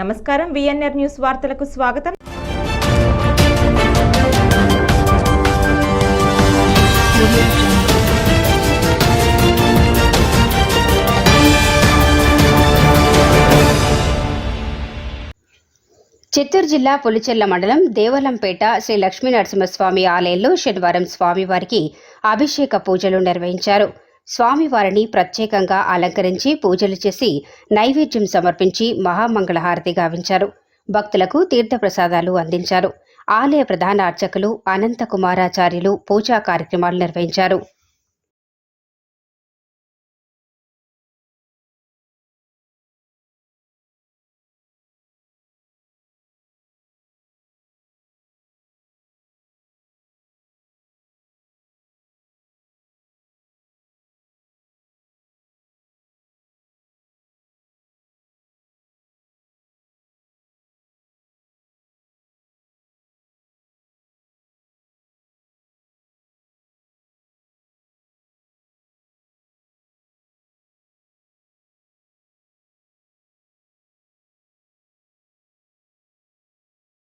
నమస్కారం VNR news వార్తలకు స్వాగతం. చిత్తూరు జిల్లా పులిచెల్ల మండలం దేవలంపేట శ్రీ లక్ష్మీ నరసింహస్వామి ఆలయంలో శనివారం స్వామివారికి అభిషేక పూజలు నిర్వహించారు. స్వామివారిని ప్రత్యేకంగా అలంకరించి పూజలు చేసి నైవేద్యం సమర్పించి మహామంగళహారతి గావించారు. భక్తులకు తీర్థప్రసాదాలు అందించారు. ఆలయ ప్రధాన అర్చకులు అనంత కుమారాచార్యులు పూజా కార్యక్రమాలు నిర్వహించారు.